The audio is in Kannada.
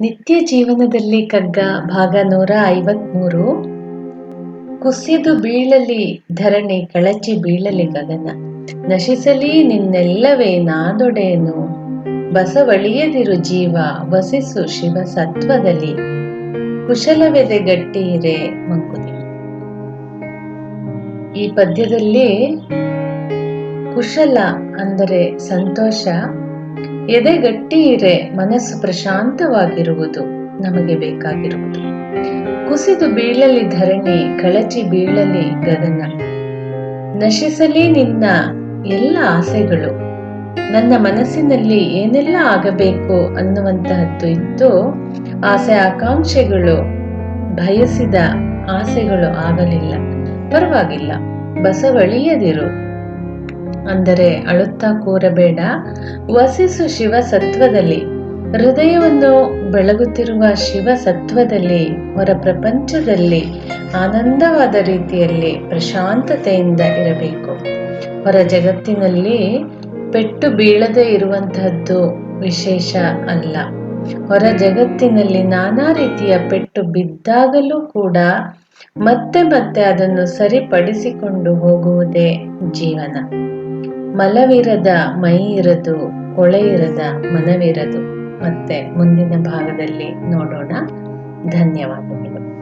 ನಿತ್ಯ ಜೀವನದಲ್ಲಿ ಕಗ್ಗ ಭಾಗ ನೂರ ಐವತ್ಮೂರು. ಕುಸಿದು ಬೀಳಲಿ, ಧರಣಿ ಕಳಚಿ ಬೀಳಲಿ ಗಗನ. ನಶಿಸಲಿ ನಿನ್ನೆಲ್ಲವೇ ನಾದೊಡೆಯನು. ಬಸವಳಿಯದಿರು ಜೀವ, ವಸಿಸು ಶಿವ ಸತ್ವದಲ್ಲಿ. ಕುಶಲವೆದೆ ಗಟ್ಟಿರೆ ಮಂಕುತಿ ಈ ಪದ್ಯದಲ್ಲಿ ಕುಶಲ ಅಂದರೆ ಸಂತೋಷ ಎದೆ ಗಟ್ಟಿ ಇರೆ, ಮನಸ್ಸು ಪ್ರಶಾಂತವಾಗಿರುವುದು ನಮಗೆ ಬೇಕಾಗಿರುವುದು. ಕುಸಿದು ಬೀಳಲಿ ಧರಣಿ, ಕಳಚಿ ಬೀಳಲಿ ಗಗನ. ನಶಿಸಲಿ ನಿನ್ನ ಎಲ್ಲ ಆಸೆಗಳು. ನನ್ನ ಮನಸ್ಸಿನಲ್ಲಿ ಏನೆಲ್ಲ ಆಗಬೇಕು ಅನ್ನುವಂತಹದ್ದು ಇತ್ತು ಆಸೆ ಆಕಾಂಕ್ಷೆಗಳು ಬಯಸಿದ ಆಸೆಗಳು ಆಗಲಿಲ್ಲ. ಪರವಾಗಿಲ್ಲ, ಬಸವಳಿಯದಿರು. ಅಂದರೆ ಅಳುತ್ತಾ ಕೂರಬೇಡ. ವಸಿಸು ಶಿವ ಸತ್ವದಲ್ಲಿ. ಹೃದಯವನ್ನು ಬೆಳಗುತ್ತಿರುವ ಶಿವ ಸತ್ವದಲ್ಲಿ, ಹೊರ ಪ್ರಪಂಚದಲ್ಲಿ, ಆನಂದವಾದ ರೀತಿಯಲ್ಲಿ ಪ್ರಶಾಂತತೆಯಿಂದ ಇರಬೇಕು. ಹೊರ ಜಗತ್ತಿನಲ್ಲಿ ಪೆಟ್ಟು ಬೀಳದೆ ಇರುವಂತಹದ್ದು ವಿಶೇಷ ಅಲ್ಲ. ಹೊರ ಜಗತ್ತಿನಲ್ಲಿ ನಾನಾ ರೀತಿಯ ಪೆಟ್ಟು ಬಿದ್ದಾಗಲೂ ಕೂಡ ಮತ್ತೆ ಮತ್ತೆ ಅದನ್ನು ಸರಿಪಡಿಸಿಕೊಂಡು ಹೋಗುವುದೇ ಜೀವನ. ಮಲವಿರದ ಮೈ ಇರದು ಕೊಳೆ ಇರದ ಮನವಿರದು. ಮತ್ತೆ ಮುಂದಿನ ಭಾಗದಲ್ಲಿ ನೋಡೋಣ. ಧನ್ಯವಾದಗಳು.